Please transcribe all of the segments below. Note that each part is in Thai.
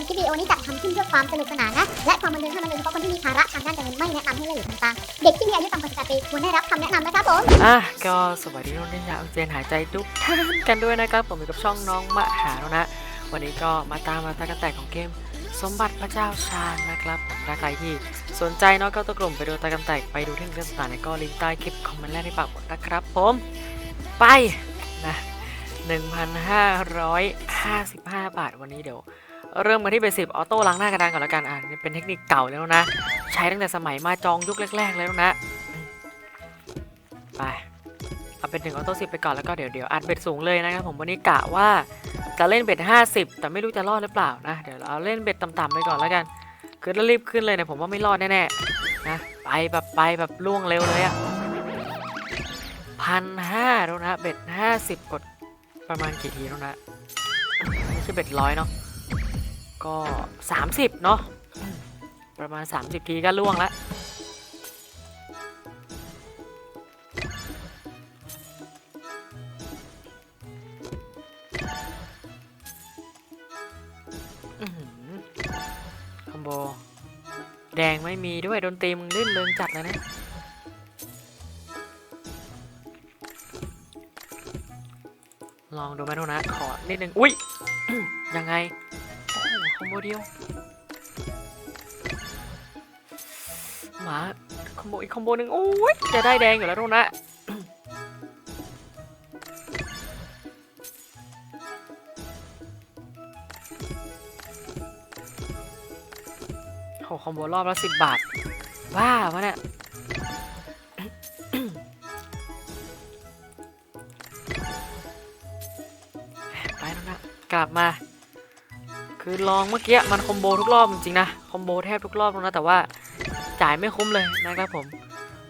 มคลิปวิดีโอนี้จัดทำขึ้นเพื่อความสนุกสนานนะ และความบันเทิงเท่านั้นโดยเฉพาะคนที่มีภาระทางด้านการเงินไม่แนะนำให้เล่นหรือทำตามเด็กที่มีอายุต่ำกว่า18ปีควรได้รับคำแนะนำนะครับผม อะก็สวัสดีทุกท่านยามเจนหายใจทุกท่านกันด้วยนะครับผมอยู่กับช่องน้องมหาแล้วนะ วันนี้ก็มาตามมาตากระแตกของเกม สมบัติพระเจ้าชาญนะครับผมถ้าใครที่สนใจเนาะก็ตัวกลุ่มไปดูตากระแตกไปดูที่เรื่องต่างๆแล้วก็ลิงก์ใต้คลิปคอมเมนต์แรกที่ปากฏนะครับผมไปนะ1,555 บาทวันนี้เดี๋ยว เริ่มกันที่เบสิบออโต้ล้างหน้ากระดานก่อนละกันอะนี่เป็นเทคนิคเก่าแล้วนะ ใช้ตั้งแต่สมัยมาจองยุคแรก ๆ แล้วนะ ไป เอาเป็นถึงออโต้สิไปก่อนแล้วก็เดี๋ยวเดี๋ยวอัดเบ็ดสูงเลยนะครับผมวันนี้กะว่าจะเล่นเบ็ด50แต่ไม่รู้จะรอดหรือเปล่านะ เดี๋ยวเราเล่นเบ็ดต่ำๆไปก่อนแล้วกันคือถ้ารีบขึ้นเลยเนี่ยผมว่าไม่รอดแน่ๆนะไปแบบไปแบบล่วงเร็วเลยอะพันห้าแล้วนะเบ็ดห้าสิบกดประมาณกี่ทีแล้วนะไม่ใช่เบ็ดร้อยเนาะ ก็ 30 เนาะประมาณ 30 ทีก็ล่วงแล้วคอมโบ แดงไม่มีด้วย โดนตีมึงลื่นเริงจัดเลยนะลองดูไหมทุกนะ ขอนิดนึง อุ้ยยังไง อ้โหคอมโบเดียวหมาคอมโบอีกคอมโบหนึ่งโอ้ยจะได้แดงอยู่แล้วทุกนะโหคอมโบรอบละสิบบาทว้าวะเนี่ยไปแล้วนะกลับมา คือลองเมื่อกี้มันคอมโบทุกรอบจริงๆนะ คอมโบแทบทุกรอบแล้วนะ แต่ว่าจ่ายไม่คุ้มเลยนะครับผม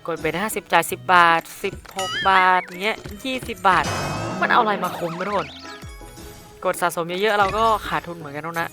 กดเบ็ดห้าสิบจ่ายสิบบาทสิบหกบาทเงี้ยยี่สิบบาท มันเอาอะไรมาคุ้มไม่ทุกคน กดสะสมเยอะๆเราก็ขาดทุนเหมือนกันนะ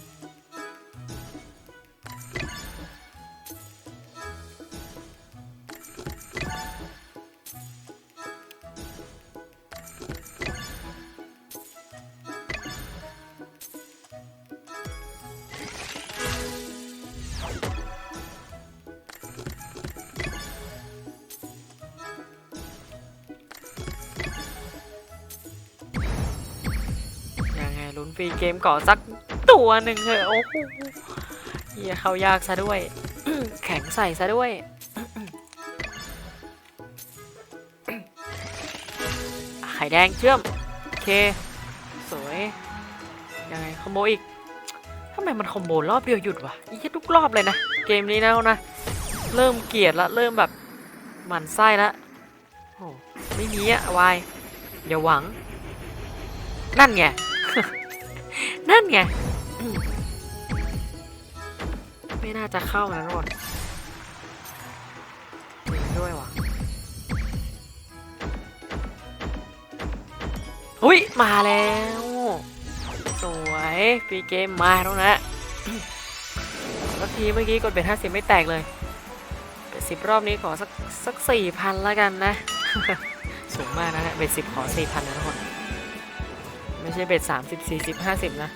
ฟรีเกมก่อสักตัวหนึ่งเถอะโอ้โหเฮียเข้ายากซะด้วย แข็งใส่ซะด้วยไข่แดงเชื่อม โอเค สวยยังไงคอมโบอีกทำไมมันคอมโบรอบเดียวหยุดวะอีกทุกรอบเลยนะ เกมนี้นะนะ เริ่มเกลียดละ เริ่มแบบหมันไส้ละโอ้ไม่มีอะวายอย่าหวัง นั่นไง นั่นไง ไม่น่าจะเข้านะทุกคนจริงด้วยวะอุ้ย มาแล้ว สวยฟีเกมมาแล้วนะแล้วทีเมื่อกี้กดเป็นห้าสิบไม่แตกเลยเป็นสิบรอบนี้ขอสักสักสี่พันแล้วกันนะ สูงมากนะฮะเป็นสิบขอสี่พันนะทุกคน ไม่ใช่เบ็ดสามสิบสี่สิบห้าสิบนะ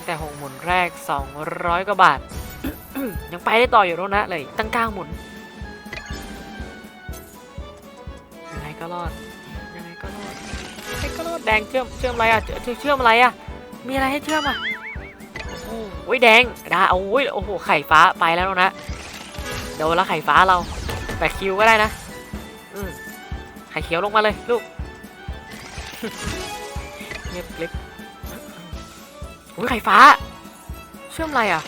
ตั้งแต่หกหมุนแรก 200 กว่าบาท ยังไปได้ต่ออยู่แล้วนะเลย ตั้งก้าหมุน ยังไงก็รอด ยังไงก็รอดยังไงก็รอด แดงเชื่อม เชื่อมอะไรอะ เชื่อเชื่อมอะไรอะ มีอะไรให้เชื่อมอะ โอ้โหแดงดาโอ้ยโอ้โห ไข่ฟ้าไปแล้วนะ เดี๋ยวละไข่ฟ้าเราแปดคิวก็ได้นะ อืมไข่เขียวลงมาเลยลูกเงียบกลิบ อุ้ยไข่ฟ้า เชื่อมอะไรอะ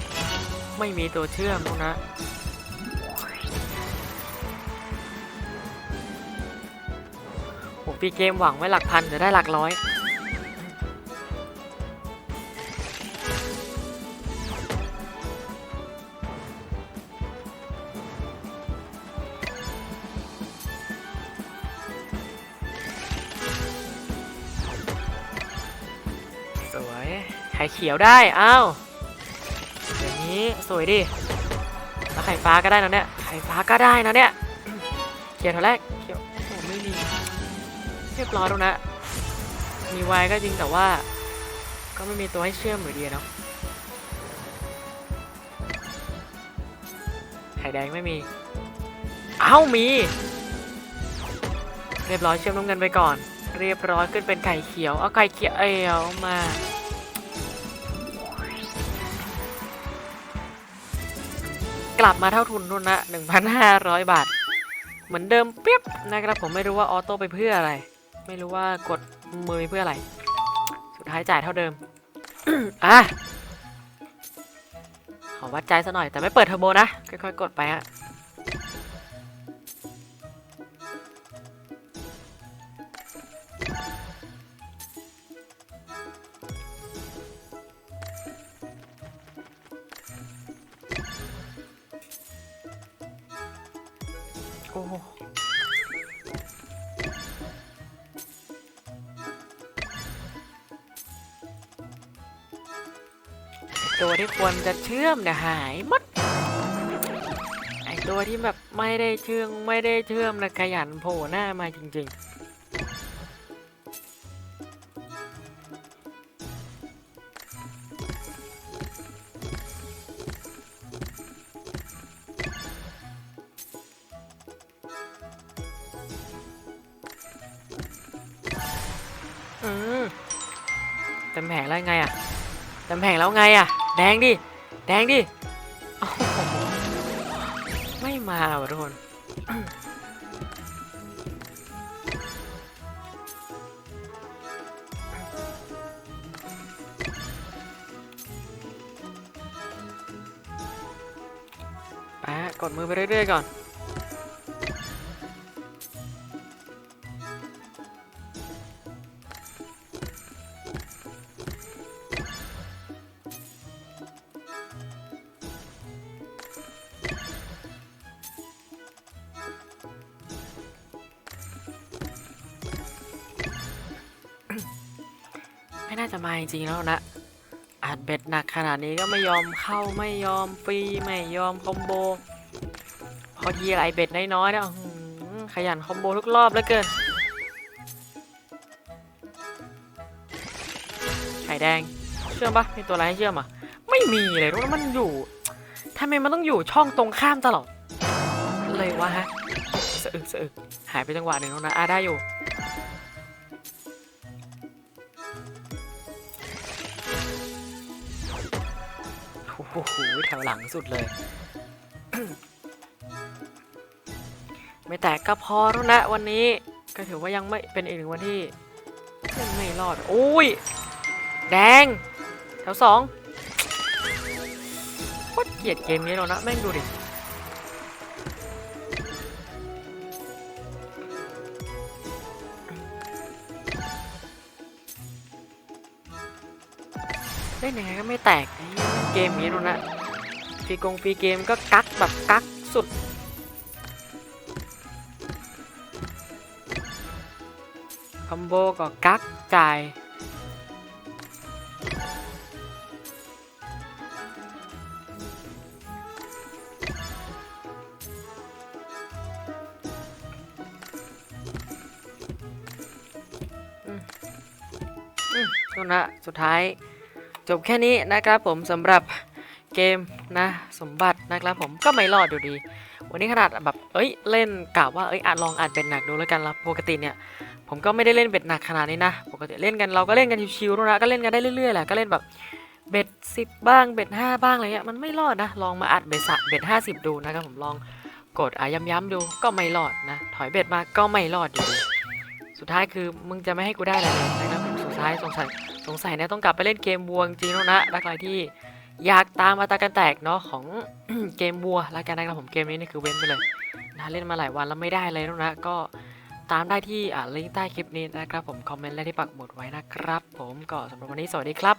ไม่มีตัวเชื่อมนะโหปีเกมหวังไว้หลักพันจะได้หลักร้อย ข่เขียวได้อ้าวอย่างนี้สวยดิแล้วไข่ฟ้าก็ได้นะเนี่ยไข่ฟ้าก็ได้นะเนี่ยเขียวเท่าแรกเขียวโอ้ไม่มีเรียบร้อยแล้วนะมีไวก็จริงแต่ว่า ก็ไม่มีตัวให้เชื่อมอยู่ดีอะเนาะไข่แดงไม่มีเอ้ามี เรียบร้อยเชื่อมน้ำเงินไปก่อน เรียบร้อยขึ้นเป็นไข่เขียวเอาไข่เขียวเอยเอามา กลับมาเท่าทุนทุนนะ1,500 บาท เหมือนเดิมเปียบนะครับผมไม่รู้ว่าออโต้ไปเพื่ออะไร ไม่รู้ว่ากดมือไปเพื่ออะไร สุดท้ายจ่ายเท่าเดิมอะขอวัดใจซะหน่อยแต่ไม่เปิดเทอร์โบนะค่อยๆกดไปฮะ โอ้ตัวที่ควรจะเชื่อมเนี่ยหายหมดไอตัวที่แบบไม่ได้เชื่อมไม่ได้เชื่อมนะขยันโผล่หน้ามาจริง ๆ อืมเต็มแผงแล้วไงอะเต็มแผงแล้วไงอะ แดงดิ แดงดิ ไม่มาว่ะทุกคนไปะกดมือไปเรื่อยๆก่อน จะมาจริงๆแล้วนะอัดเบ็ดหนักขนาดนี้ก็ไม่ยอมเข้าไม่ยอมฟรีไม่ยอมคอมโบ พอทีไรเบ็ดน้อยๆนะขยันคอมโบทุกรอบเลือเกินไข่แดง เชื่อมปะมีตัวอะไรให้เชื่อมอะ ไม่มีเลยรู้ว่ามันอยู่ทำไมมันต้องอยู่ช่องตรงข้ามตลอดเลยวะฮะสะอึกสะอึกหายไปจังหวะหนึ่งแล้วนะอะได้อยู่ โอ้โหแถวหลังสุดเลย ไม่แตกก็พอแล้วนะวันนี้ ก็ถือว่ายังไม่เป็นอีกหนึ่งวันที่ยังไม่รอดอุ้ย แดง แถวสองโคตรเกลียดเกมนี้เรานะ แม่งดูดิ เล่นยังไงก็ไม่แตกเกมนี้แล้วนะฟรีกงฟรีเกมก็กักแบบกักสุด คอมโบก็กักจ่ายนู่นนะสุดท้าย จบแค่นี้นะครับผมสำหรับเกมนะสมบัตินะครับผมก็ไม่รอดอยู่ดี วันนี้ขนาดแบบเอ้ยเล่นกะว่าเอ้ยอาจลองอานเป็นหนักดูแล้วกันละปกติเนี่ยผมก็ไม่ได้เล่นเบ็ดหนักขนาดนี้นะปกติเล่นกันเราก็เล่นกันชิวๆนะก็เล่นกันได้เรื่อยๆแหละก็เล่นแบบเบ็ดสิบบ้างเบ็ดห้าบ้างอะไรเงี้ยมันไม่รอดนะลองมาอัดเบ็ดสะเบ็ดห้าสิบดูนะครับผมลองกดอะย้ำๆดูก็ไม่รอดนะถอยเบ็ดมาก็ไม่รอดอยู่ดี สุดท้ายคือมึงจะไม่ให้กูได้อะไรเลยนะครับสุดท้ายสงสัย สงสัยเนี่ยต้องกลับไปเล่นเกมวัวจริงแล้วนะรักใครที่อยากตามมาตากันแตกเนาะของเกมวัวแล้วกันนะครับผมเกมนี้นี่คือเว้นไปเลยนะเล่นมาหลายวันแล้วไม่ได้เลยแล้วนะก็ตามได้ที่ลิงก์ใต้คลิปนี้นะครับผมคอมเมนต์และที่ปักหมุดไว้นะครับ ผมก็สำหรับวันนี้สวัสดีครับ